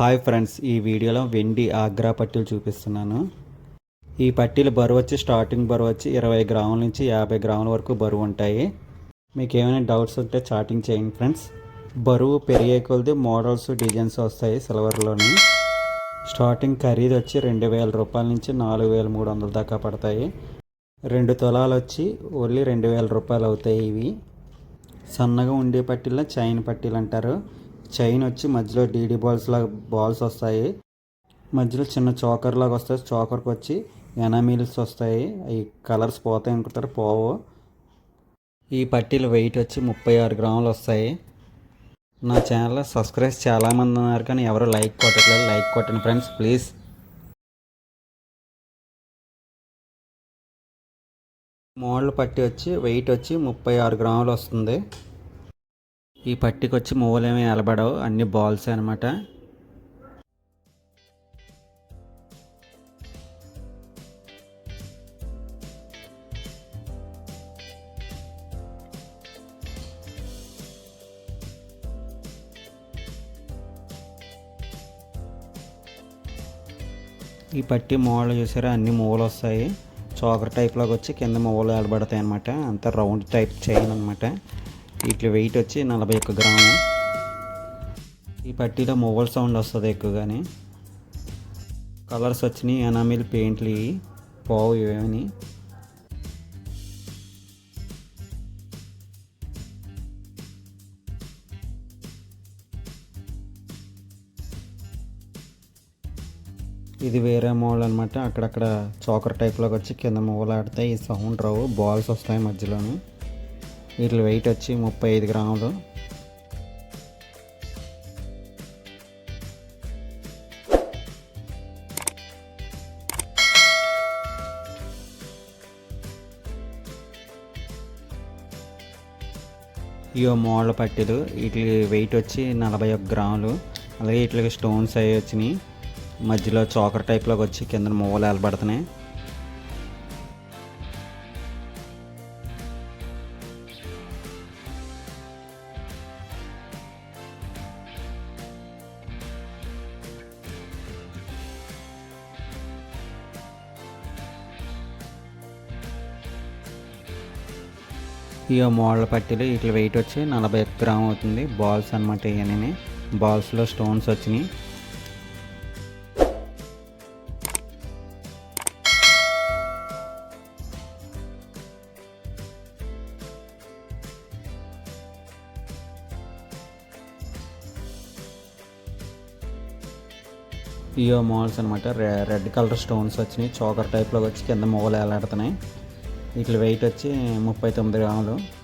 Hi friends ఈ వీడియోలో వెండి ఆగ్రా పట్టీలు చూపిస్తున్నాను. ఈ పట్టీలు బరువు వచ్చి స్టార్టింగ్ బరువు వచ్చి ఇరవై గ్రాముల నుంచి యాభై గ్రాముల వరకు బరువు ఉంటాయి. మీకు ఏమైనా డౌట్స్ ఉంటే చాటింగ్ చేయండి ఫ్రెండ్స్. బరువు పెరిగే కొలది మోడల్స్ డిజైన్స్ వస్తాయి సిల్వర్లోని. స్టార్టింగ్ ఖరీదు వచ్చి రెండు వేల రూపాయల నుంచి నాలుగు వేల మూడు వందల దాకా పడతాయి. రెండు తొలాలు వచ్చి ఓన్లీ రెండు వేల రూపాయలు అవుతాయి ఇవి. సన్నగా ఉండే పట్టీలను చైన్ పట్టీలు అంటారు. చైన్ వచ్చి మధ్యలో డీడీ బాల్స్ లాగా బాల్స్ వస్తాయి. మధ్యలో చిన్న చోకర్ లాగా వస్తాయి. చోకర్కి వచ్చి ఎనామిల్స్ వస్తాయి. అవి కలర్స్ పోతాయి అనుకుంటారు. పోవు. ఈ పట్టీలు వెయిట్ వచ్చి ముప్పై ఆరు గ్రాములు వస్తాయి. నా ఛానల్లో సబ్స్క్రైబ్ చాలామంది ఉన్నారు కానీ ఎవరు లైక్ కొట్టట్లేదు. లైక్ కొట్టండి ఫ్రెండ్స్ ప్లీజ్. మోడల్ పట్టి వచ్చి వెయిట్ వచ్చి ముప్పై ఆరు గ్రాములు వస్తుంది. ఈ పట్టికి వచ్చి మూలేమీ నిలబడవు అన్ని బాల్స్ అనమాట ఈ పట్టి మూలలు చూసారా? అన్ని మూలలు వస్తాయి. చోకర్ టైప్లోకి వచ్చి కింద మూలలు ఏలబడతాయి అనమాట అంత రౌండ్ టైప్ చైన్ అనమాట వీటి వెయిట్ వచ్చి నలభై ఒక్క గ్రాము. ఈ పట్టీలో మొబైల్ సౌండ్ వస్తుంది ఎక్కువగానే. కలర్స్ వచ్చినాయి ఎనామిల్ పెయింట్లు ఇవి పోవు ఇవేమని ఇది వేరే మోడల్ అనమాట అక్కడక్కడ చాకర్ టైప్లోకి వచ్చి కింద మూవలు ఆడితే ఈ సౌండ్ రావు. బాల్స్ వస్తాయి మధ్యలోని. వీటి వెయిట్ వచ్చి ముప్పై ఐదు గ్రాములు. ఇవో మోడల్ పట్టీలు వీటి వెయిట్ వచ్చి నలభై ఒక్క గ్రాములు. అలాగే వీటికి స్టోన్స్ అవి వచ్చినాయి. మధ్యలో చోకర్ టైప్లోకి వచ్చి కింద మూవలు వెళ్ళబడుతున్నాయి ఇక మోడల్ పట్టీలు ఇట్లా వెయిట్ వచ్చి నలభై ఒక్క గ్రామ్ అవుతుంది. బాల్స్ అనమాట ఇవన్నీ బాల్స్లో స్టోన్స్ వచ్చినాయి. ఇయో మాల్స్ అనమాట రెడ్ కలర్ స్టోన్స్ వచ్చినాయి. చోకర్ టైప్లో వచ్చి కింద మొగలు వేలాడుతున్నాయి. వీటి వెయిట్ వచ్చి ముప్పై తొమ్మిది గ్రాములు.